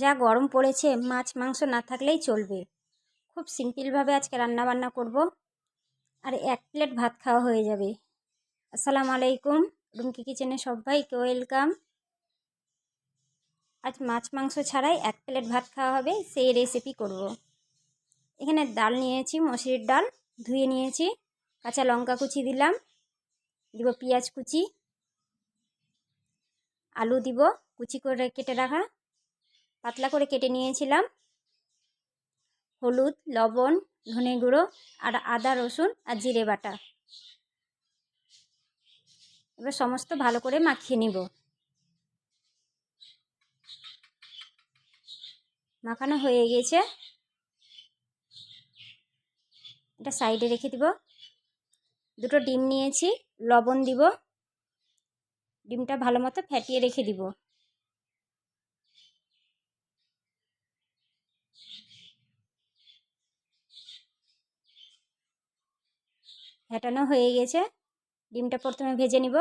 যা গরম পড়েছে, মাছ, মাংস না থাকলেই চলবে। খুব সিম্পলভাবে আজকে রান্না বান্না করব। আর এক প্লেট ভাত খাওয়া হয়ে যাবে। আসসালামু আলাইকুম, রুমকি কিচেনে সবাইকে ওয়েলকাম। আজ মাছ, মাংস ছাড়াই এক প্লেট ভাত খাওয়া হবে, সেই রেসিপি করব। এখানে ডাল নিয়েছি, মসুরির ডাল, ধুয়ে নিয়েছি, কাঁচা লঙ্কা কুচি দিলাম, দিব পেঁয়াজ কুচি, আলু দিব, কুচি করে কেটে রাখা পাতলা করে কেটে নিয়েছিলাম। হলুদ, লবণ, ধনে গুঁড়ো আর আদা, রসুন আর জিরে বাটা। এবার সমস্ত ভালো করে মাখিয়ে নিব। মাখানো হয়ে গেছে। এটা সাইডে রেখে দিব। দুটো ডিম নিয়েছি, লবণ দিব। ডিমটা ভালো মতো ফ্যাটিয়ে রেখে দিব। ফেটানো হয়ে গেছে। ডিমটা প্রথমে ভেজে নিব।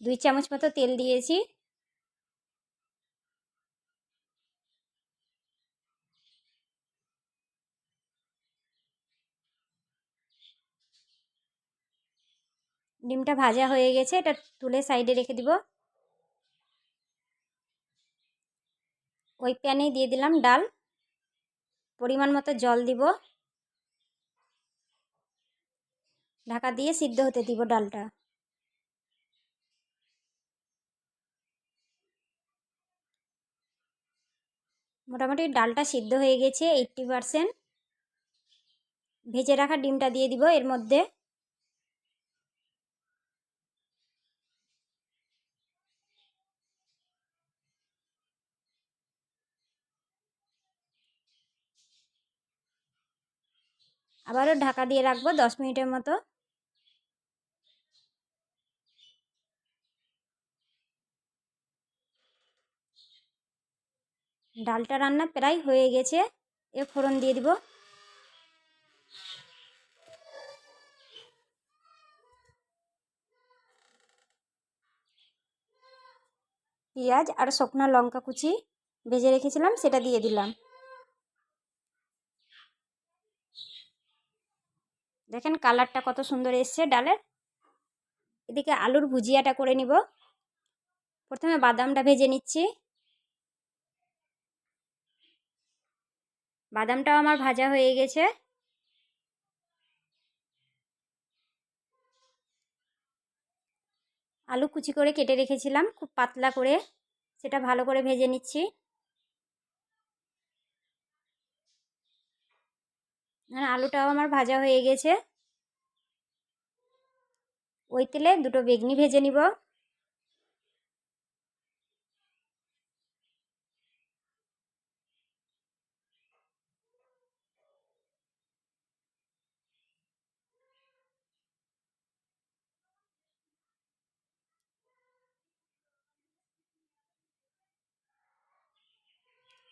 দুই চামচ মতো তেল দিয়েছি। ডিমটা ভাজা হয়ে গেছে, এটা তুলে সাইডে রেখে দিব। ওই প্যানেই দিয়ে দিলাম ডাল। পরিমাণ মতো জল দিব। ঢাকা দিয়ে সিদ্ধ হতে দিব ডালটা। মোটামুটি ডালটা সিদ্ধ হয়ে গেছে এইট্টি পারসেন্ট ভেজে রাখা ডিমটা দিয়ে দিব এর মধ্যে। আবারও ঢাকা দিয়ে রাখব দশ মিনিটের মতো। ডালটা রান্না প্রায় হয়ে গেছে। এ ফোড়ন দিয়ে দিব। পেঁয়াজ আর শুকনো লঙ্কা কুচি ভেজে রেখেছিলাম, সেটা দিয়ে দিলাম। দেখেন কালারটা কত সুন্দর এসছে ডালের। এদিকে আলুর ভুজিয়াটা করে নিব। প্রথমে বাদামটা ভেজে নিচ্ছি। বাদামটাও আমার ভাজা হয়ে গেছে। আলু কুচি করে কেটে রেখেছিলাম, খুব পাতলা করে। সেটা ভালো করে ভেজে নিচ্ছি। আলুটাও আমার ভাজা হয়ে গেছে। ওই তেলে দুটো বেগনি ভেজে নিব।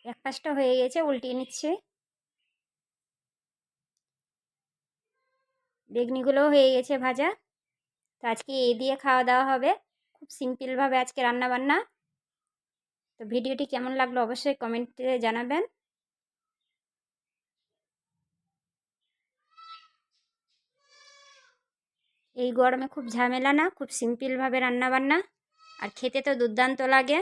এক পাশটা হয়ে গেছে, উল্টিয়ে নিচ্ছে। বেগনিগুলোও হয়ে গেছে ভাজা। তো আজকে এ দিয়ে খাওয়া দাওয়া হবে। খুব সিম্পলভাবে আজকে রান্না বান্না তো ভিডিওটি কেমন লাগল অবশ্যই কমেন্টে জানাবেন। এই গরমে খুব ঝামেলা না, খুব সিম্পলভাবে রান্না বান্না আর খেতে তো দুর্দান্ত লাগে।